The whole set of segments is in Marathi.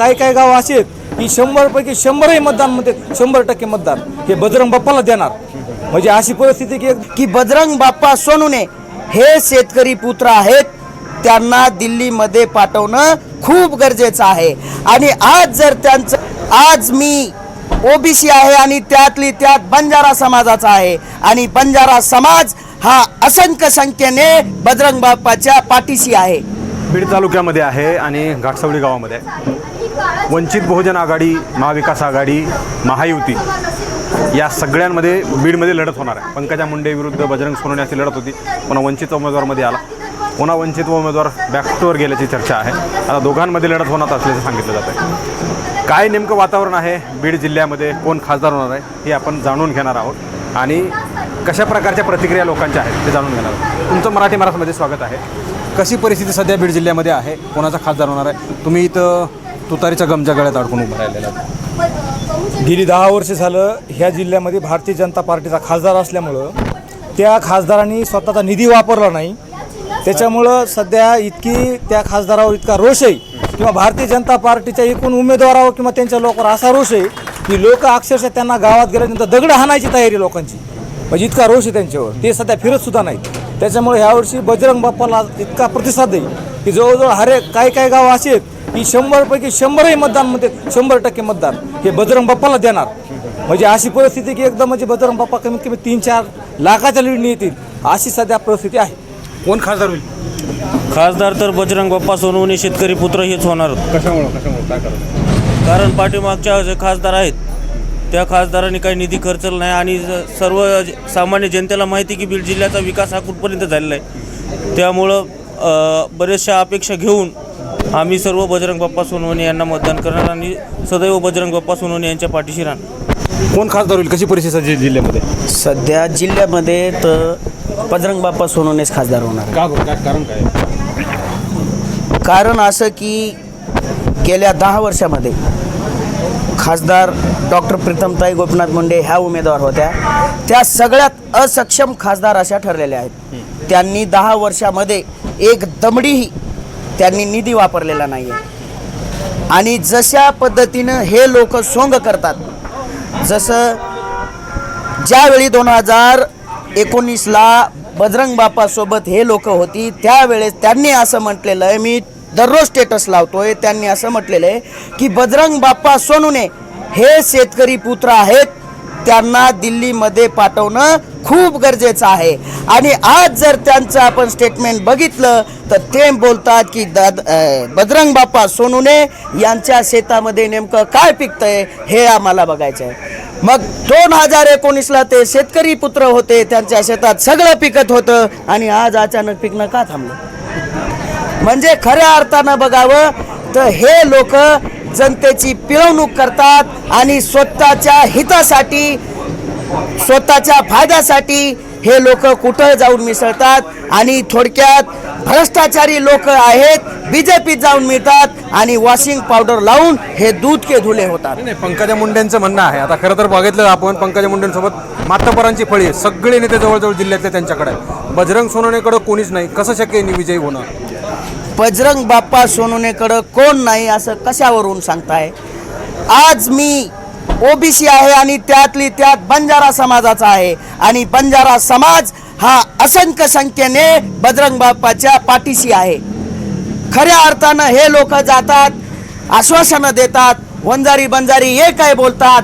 काही काही गावं आहेत की शंभरपैकी शंभरही मतदानमध्ये शंभर टक्के मतदान. हे बजरंग बाप्पाला देणार. म्हणजे अशी परिस्थिती की की बजरंग बाप्पा सोनूने हे शेतकरी पुत्र आहेत त्यांना दिल्लीमध्ये पाठवणं खूप गरजेचं आहे. आणि आज जर त्यांचं आज मी ओबीसी आहे आणि त्यातली त्यात बंजारा समाजाचा आहे. आणि बंजारा समाज हा असंख्य संख्येने बजरंग बाप्पाच्या पाठीशी आहे. बीड तालुक्यामध्ये आहे आणि घाटसावळी गावामध्ये आहे. वंचित बहुजन आघाडी महाविकास आघाडी महायुती या सगळ्यांमध्ये बीडमध्ये लढत होणार आहे. पंकजा मुंडे विरुद्ध बजरंग सोनवणे अशी लढत होती. पुन्हा वंचित उमेदवारमध्ये आला. पुन्हा वंचित उमेदवार बॅकटोवर गेल्याची चर्चा आहे. आता दोघांमध्ये लढत होणार असल्याचं सांगितलं जात आहे काय नेमकं वातावरण आहे बीड जिल्ह्यामध्ये? कोण खासदार होणार आहे? हे आपण जाणून घेणार आहोत. आणि कशा प्रकारच्या प्रतिक्रिया लोकांच्या आहेत ते जाणून घेणार आहोत. तुमचं मराठी महाराष्ट्रामध्ये स्वागत आहे. कशी परिस्थिती सध्या बीड जिल्ह्यामध्ये आहे? कोणाचा खासदार होणार आहे? तुम्ही इथं तुतारीच्या गमच्या गळ्यात अडकून उभा राहिलेला गेली दहा वर्ष झालं ह्या जिल्ह्यामध्ये भारतीय जनता पार्टीचा खासदार असल्यामुळं त्या खासदारांनी स्वतःचा निधी वापरला नाही. त्याच्यामुळं सध्या इतकी त्या खासदारावर इतका रोष आहे किंवा भारतीय जनता पार्टीच्या एकूण उमेदवारावर किंवा त्यांच्या लोकांवर असा रोष आहे की लोक अक्षरशः त्यांना गावात गेल्यानंतर दगड हाणायची तयारी लोकांची. म्हणजे इतका रोष आहे त्यांच्यावर. ते सध्या फिरत सुद्धा नाहीत. त्याच्यामुळे ह्यावर्षी बजरंग बाप्पाला इतका प्रतिसाद आहे की जवळजवळ हरे काही काही गावं असे आहेत की शंभरपैकी शंभरही मतदानमध्ये शंभर टक्के मतदान. हे बजरंग बाप्पाला देणार. म्हणजे अशी परिस्थिती की एकदम म्हणजे बजरंग बाप्पा कमीत कमी तीन चार लाखाच्या लीडनी येतील अशी सध्या परिस्थिती आहे. कोण खासदार होईल? खासदार तर बजरंग बाप्पा सोनवणे शेतकरी पुत्र हेच होणार. कशामुळं कशामुळं? काय करत कारण पाठीमागच्या जे खासदार आहेत त्या खासदारांनी काही निधी खर्चला नाही आणि सर्व सामान्य जनतेला माहिती की बीड जिल्ह्याचा विकास हा कुठपर्यंत झालेला आहे. त्यामुळं बऱ्याचशा अपेक्षा घेऊन आम्ही सर्व बजरंग बाप्पा सोनवणे यांना मतदान करणार आणि सदैव बजरंग बाप्पा सोनवणे यांच्या पाठीशी राहणार. कोण खासदार होईल? कशी परिस्थिती आहे जिल्ह्यामध्ये? सध्या जिल्ह्यामध्ये तर बजरंग बाप्पा सोनूनेच खासदार होणार का बरं? कारण काय? कारण असं की गेल्या दहा वर्षामध्ये खासदार डॉक्टर प्रीतमताई गोपीनाथ मुंडे ह्या उमेदवार होत्या. त्या सगळ्यात असक्षम खासदार अशा ठरलेल्या आहेत. त्यांनी दहा वर्षामध्ये एक दमडीही त्यांनी निधी वापरलेला नाही आहे आणि जशा पद्धतीनं हे लोक सोंग करतात जसं ज्यावेळी दोन हजार एकोणीसला बजरंग बाप्पासोबत हे लोक होती त्यावेळेस त्यांनी असं म्हटलेलं आहे मी दररोज स्टेटस लावतोय त्यांनी असं म्हटलेलं आहे की बजरंग बाप्पा सोनूने हे शेतकरी पुत्र आहेत त्यांना दिल्लीमध्ये पाठवणं खूप गरजेचं आहे. आणि आज जर त्यांचं आपण स्टेटमेंट बघितलं तर ते बोलतात की दाद बजरंग बाप्पा सोनूने यांच्या शेतामध्ये नेमकं काय पिकतंय हे आम्हाला बघायचं आहे मग दोन हजार एकोणीसला ते शेतकरी पुत्र होते त्यांच्या शेतात सगळं पिकत होतं आणि आज अचानक पिकणं का थांबलं? म्हणजे खऱ्या अर्थानं बघावं तर हे लोक जनतेची पिळवणूक करतात आणि स्वतःच्या हितासाठी स्वतःच्या फायद्यासाठी हे लोक कुठं जाऊन मिसळतात आणि थोडक्यात भ्रष्टाचारी लोक आहेत बीजेपीत जाऊन मिळतात आणि वॉशिंग पावडर लावून हे दूध के धुले होतात. नाही पंकजा मुंडेंचं म्हणणं आहे. आता खरं तर बघितलं आपण पंकजा मुंडेंसोबत मातपरांची फळी सगळे नेते जवळजवळ जिल्ह्यातले त्यांच्याकडे बजरंग सोनवणेकडे कोणीच नाही. कसं शक्य विजयी होणं? बजरंग बाप्पा सोनवणेकडं कोण नाही असं कशावरून सांगताय? आज मी ओबीसी आहे आणि त्यातली त्यात बंजारा समाजाचा आहे. आणि बंजारा समाज हा असंख्य संख्येने बजरंग बाप्पाच्या पाठीशी आहे. खऱ्या अर्थानं हे लोक जातात आश्वासनं देतात वंजारी बंजारी हे काय बोलतात?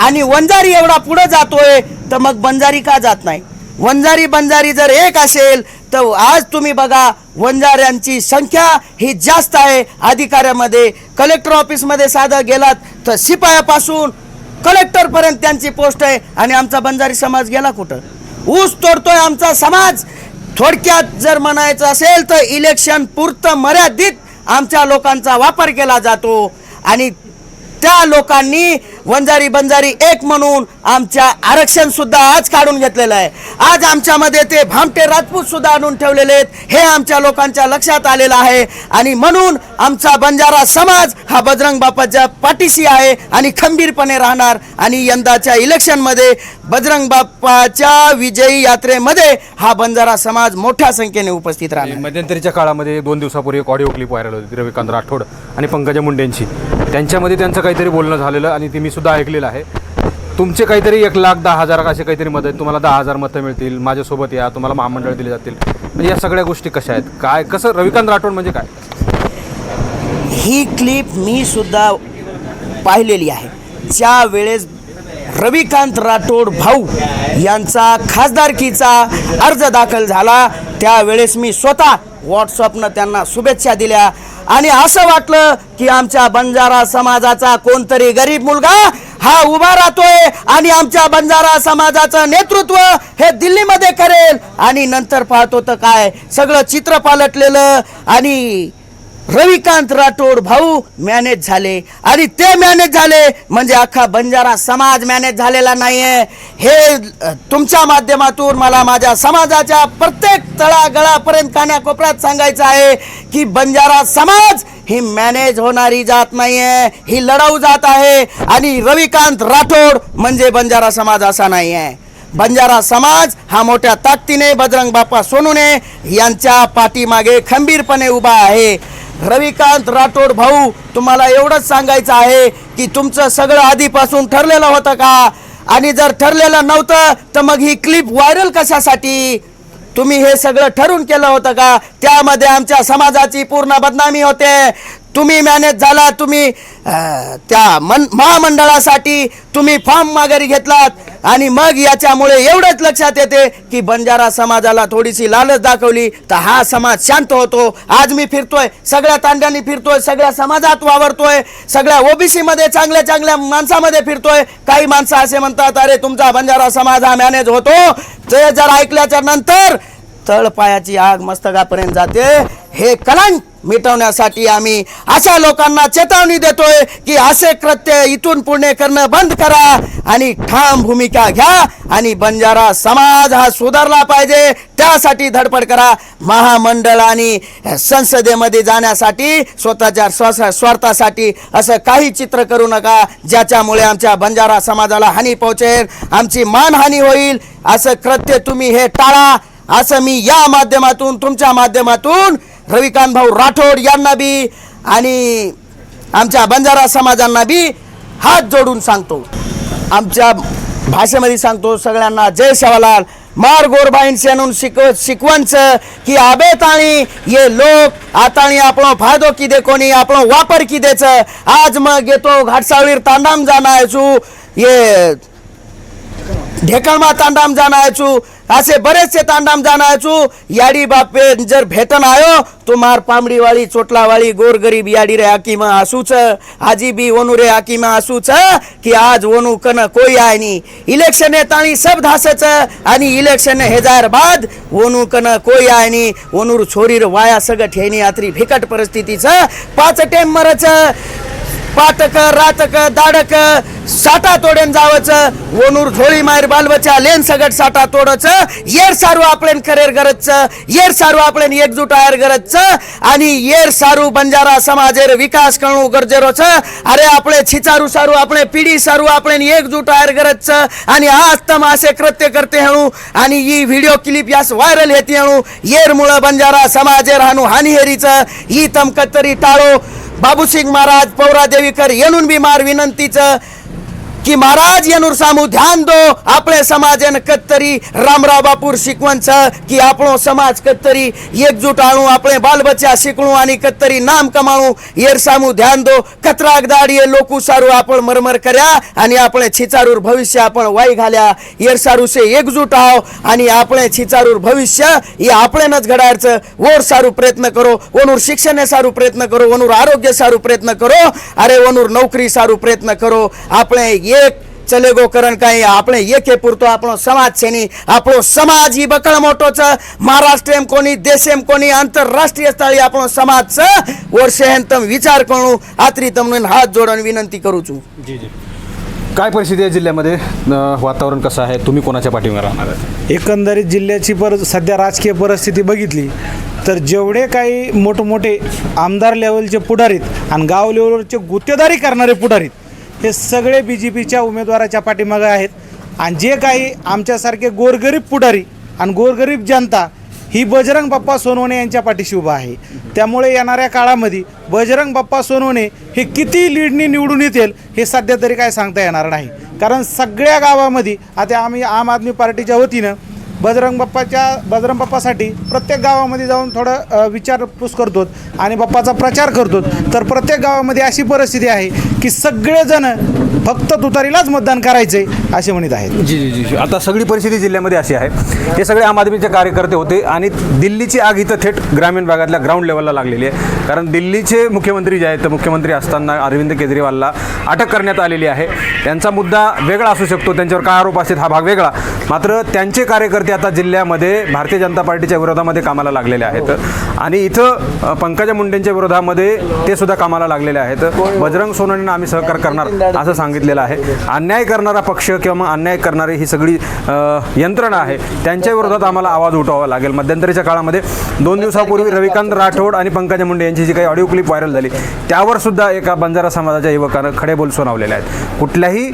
आणि वंजारी एवढा पुढे जातोय तर मग बंजारी का जात नाही? वंजारी बंजारी जर एक असेल तर आज तुम्ही बघा वंजाऱ्यांची संख्या ही जास्त आहे. अधिकाऱ्यामध्ये कलेक्टर ऑफिसमध्ये साधं गेलात तर शिपायापासून कलेक्टरपर्यंत त्यांची पोस्ट आहे आणि आमचा बंजारी समाज गेला कुठं? ऊस तोडतोय आमचा समाज. थोडक्यात जर म्हणायचं असेल तर इलेक्शन पुरतं मर्यादित आमच्या लोकांचा वापर केला जातो. आणि त्या लोकांनी वंजारी बंजारी एक म्हणून आमच्या आरक्षण सुद्धा आज काढून घेतलेलं आहे. आज आमच्यामध्ये ते भामटे राजपूत सुद्धा आणून ठेवलेले आहेत. हे आमच्या लोकांच्या लक्षात आलेलं आहे. आणि म्हणून आमचा बंजारा समाज हा बजरंग बापाच्या पाठीशी आहे आणि खंबीरपणे राहणार. आणि यंदाच्या इलेक्शनमध्ये बजरंग बाप्पाच्या विजयी यात्रेमध्ये हा बंजारा समाज मोठ्या संख्येने उपस्थित राहणार. मध्यंतरीच्या काळामध्ये दोन दिवसापूर्वी एक ऑडिओ क्लिप व्हायरल होती. रविकांत राठोड आणि पंकजा मुंडेंची. त्यांच्यामध्ये त्यांचं काहीतरी बोलणं झालेलं आणि ते मी सुद्धा ऐकलेलं आहे. तुमचे काहीतरी एक लाख दहा हजार असे काहीतरी मदत तुम्हाला दहा हजार मतं मिळतील माझ्यासोबत या तुम्हाला महामंडळ दिले जातील. म्हणजे या सगळ्या गोष्टी कशा आहेत? काय कसं रविकांत राठोड म्हणजे काय? ही क्लिप मी सुद्धा पाहिलेली आहे. ज्या वेळेस रविकांत राठोड भाऊ यांचा खासदारकीचा अर्ज दाखल झाला त्यावेळेस मी स्वतः व्हॉट्सअपनं त्यांना शुभेच्छा दिल्या. आणि असं वाटलं की आमच्या बंजारा समाजाचा कोणतरी गरीब मुलगा हा उभा राहतोय आणि आमच्या बंजारा समाजाचं नेतृत्व हे दिल्लीमध्ये करेल. आणि नंतर पाहतो तर काय सगळं चित्र पालटलेलं आणि रविकांत राठोड भाऊ मॅनेज झाले. आणि ते मॅनेज झाले म्हणजे अख्खा बंजारा समाज मॅनेज झालेला नाहीये. हे तुमच्या माध्यमातून मला माझ्या समाजाच्या प्रत्येक तळागळापर्यंत कान्याकोपऱ्यात सांगायचं आहे की बंजारा समाज ही मॅनेज होणारी जात नाहीये. ही लढाऊ जात आहे. आणि रविकांत राठोड म्हणजे बंजारा समाज असा नाही आहे बंजारा समाज हा मोठ्या ताकदीने बजरंग बाप्पा सोनूने यांच्या पाठीमागे खंबीरपणे उभा आहे. रविकांत राठोड भाऊ तुम्हाला एवढंच सांगायचं आहे की तुमचं सगळं आधीपासून ठरलेलं होतं का? आणि जर ठरलेलं नव्हतं तर मग ही क्लिप व्हायरल कशासाठी? तुम्ही हे सगळं ठरून केलं होतं का? त्यामध्ये आमच्या समाजाची पूर्ण बदनामी होते. तुम्ही मॅनेज झाला तुम्ही त्या मन महामंडळासाठी तुम्ही फॉर्म माघारी घेतलात. आणि मग याच्यामुळे एवढंच लक्षात येते की बंजारा समाजाला थोडीशी लालच दाखवली तर हा समाज शांत होतो. आज मी फिरतोय सगळ्या तांड्यांनी फिरतोय सगळ्या समाजात वावरतोय सगळ्या ओबीसीमध्ये चांगल्या चांगल्या माणसामध्ये फिरतोय. काही माणसं असे म्हणतात अरे तुमचा बंजारा समाज हा मॅनेज होतो. ते जर ऐकल्याच्या नंतर तळपायाची आग मस्तकापर्यंत जाते. हे कलंक मिटवण्यासाठी आम्ही अशा लोकांना चेतावणी देतोय की असे कृत्य इथून पुणे करणं बंद करा आणि ठाम भूमिका घ्या आणि बंजारा समाज हा सुधारला पाहिजे. त्यासाठी धडपड करा. महामंडळ आणि संसदेमध्ये जाण्यासाठी स्वतःच्या स्व स्वार्थासाठी असं काही चित्र करू नका ज्याच्यामुळे आमच्या बंजारा समाजाला हानी पोहोचेल आमची मानहानी होईल. असं कृत्य तुम्ही हे टाळा. असं मी या माध्यमातून तुमच्या माध्यमातून रविकांत भाऊ राठोड यांना बी आणि आमच्या बंजारा समाजांना बी हात जोडून सांगतो. आमच्या भाषेमध्ये सांगतो सगळ्यांना जय शवालाल मार गोरबाईंसेनून शिकव शिकवंच की आबे ताणी ये लोक आताणी आपण फायदो किदे कोणी आपण वापर किदेच. आज मग येतो घाटसावळीर तांडाम जाणायचू ये ढेकणमा तांडाम जाणायचू. असे बरेचसे तांडाम जाणायचो. याडी बापे जर भेटन आयो तो मार पामडीवाळी चोटलावाळी गोरगरीब याडी रे हाकीमा असूच आजी बी ओनू रे हाकीमा असूच की आज ओनू कन कोई आयनी इलेक्शन येताळी सब धासच आणि इलेक्शन हेजार बाद ओनू कन कोई आयनी ओनूर छोरीर वाया सगळं ठेनी आत्री भिकट परिस्थितीच. पाच टेम मरच पाटक रातक दाडक साटा तोडेन जावच. ओनूर झोळी मायर बालबचा लेन सगट साटा तोडच. येर सारू आपल्यान करेर गरजच. येर सारू आपल्यान एकजूट आयर गरजच. आणि येर सारू बंजारा समाजेर विकास करणू गरजेरोच. अरे आपले छिचारू सारू आपले पिढी सारू आपल्यान एकजूट आयर गरजच. आणि आज तम असे कृत्य करते हणू. आणि ही व्हिडिओ क्लिप यास व्हायरल हेती हणू. येर मुळ बंजारा समाजेर हानू हानी हेरीच ही तम कत्तरी टाळो. बाबूसिंग महाराज पौरा देवीकर येणून बीमार विनंतीचं. कि महाराज यानूर सामू ध्यान दो आपले समाजन कत्तरी. रामराव बापूर शिकवण छ की आपलो समाज कत्तरी. एक जुट आणू आपले बाल बच्चा शिकणू आणि कत्तरी नाम कमाणू यर सामू ध्यान दो कतराग दाडी लोकु सारू आपण मरमर करया आणि आपले छिचारूर भविष्य आपण वाई घाल्या. येर सारू से एकजुट आओ आणि आपले छिचारूर भविष्य ये आपले नच घडायच. वोर सारू प्रयत्न करो वनूर शिक्षण सारू प्रयत्न करो वनूर आरोग्य सारू प्रयत्न करो. अरे वनूर नौकरी सारू प्रयत्न करो. आपले ये એક ચલેગો કરણ કાંઈ આપણે એકે પૂરતો આપણો સમાજ છે ની આપણો સમાજ ઈ બકળ મોટો છે મહારાષ્ટ્ર એમ કોની દેશ એમ કોની આંતરરાષ્ટ્રીય સ્થળે આપણો સમાજ છે ઓર શહેન તમે વિચાર કરું આતરી તમને હાથ જોડવાની વિનંતી કરું છું જી જી काय परिस्थिती आहे जिल्ह्यामध्ये अ, वातावरण कसं आहे तुम्ही कोणाच्या पाठीवर राहणार आहे एकंदरीत जिल्ह्याची पर सध्या राजकीय परिस्थिती बघितली तर जेवढे काही मोठमोठे आमदार लेवलचे पुढारीत आणि गाव लेवलवरचे गुत्तेदारी करणारे पुढारीत हे सगळे बी जे पीच्या उमेदवाराच्या पाठीमागे आहेत. आणि जे काही आमच्यासारखे गोरगरीब पुढारी आणि गोरगरीब जनता ही बजरंग बाप्पा सोनवणे यांच्या पाठीशी उभा आहे. त्यामुळे येणाऱ्या काळामध्ये बजरंग बाप्पा सोनवणे हे किती लीडनी निवडून येतील हे सध्या तरी काय सांगता येणार नाही. कारण सगळ्या गावामध्ये आता आम्ही आम आदमी पार्टीच्या वतीनं बजरंग बाप्पाच्या बजरंग बाप्पासाठी प्रत्येक गावामध्ये जाऊन थोडं विचारपूस करतो आणि बाप्पाचा प्रचार करतो. तर प्रत्येक गावामध्ये अशी परिस्थिती आहे की सगळेजण फक्त तुतारीलाच मतदान करायचे असे म्हणत आहेत. जी जी जी आता सगळी परिस्थिती जिल्ह्यामध्ये अशी आहे. हे सगळे आम आदमीचे कार्यकर्ते होते आणि दिल्लीची आग इथं थेट ग्रामीण भागातल्या ग्राउंड लेवलला लागलेली आहे. कारण दिल्लीचे मुख्यमंत्री जे आहेत मुख्यमंत्री असताना अरविंद केजरीवालला अटक करण्यात आलेली आहे. त्यांचा मुद्दा वेगळा असू शकतो त्यांच्यावर काय आरोप असतात हा भाग वेगळा. मात्र त्यांचे कार्यकर्ते ते आता जिल्ह्यामध्ये भारतीय जनता पार्टीच्या विरोधामध्ये कामाला लागलेले आहेत. आणि इथं पंकजा मुंडेंच्या विरोधामध्ये ते सुद्धा कामाला लागलेले आहेत. बजरंग सोनवणेंना आम्ही सहकार करणार असं सांगितलेलं आहे. अन्याय करणारा पक्ष किंवा मग अन्याय करणारी ही सगळी यंत्रणा आहे त्यांच्या विरोधात आम्हाला आवाज उठवावा लागेल. मध्यंतरीच्या काळामध्ये दोन दिवसापूर्वी रविकांत राठोड आणि पंकजा मुंडे यांची जी काही ऑडिओ क्लिप व्हायरल झाली त्यावर सुद्धा एका बंजारा समाजाच्या युवकानं खडे बोल सुनावलेले आहेत. कुठल्याही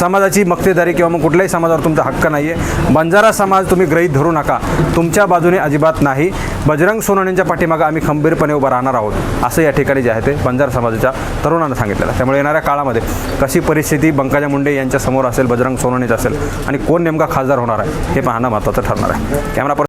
समाजाची मक्तेदारी किंवा मग कुठल्याही समाजावर तुमचा हक्क नाही आहे बंजारा समाज तुम्ही गृहीत धरू नका. तुमच्या बाजूने अजिबात नाही. बजरंग सोनवणेंच्या पाठीमागं आम्ही खंबीरपणे उभं राहणार आहोत. असं या ठिकाणी जे आहे ते बंजार समाजाच्या तरुणांना सांगितलेलं. आहे त्यामुळे येणाऱ्या काळामध्ये कशी परिस्थिती बंकाजा मुंडे यांच्या समोर असेल बजरंग सोनवणेच असेल आणि कोण नेमका खासदार होणार आहे हे पाहणं महत्त्वाचं ठरणार आहे. कॅमेरा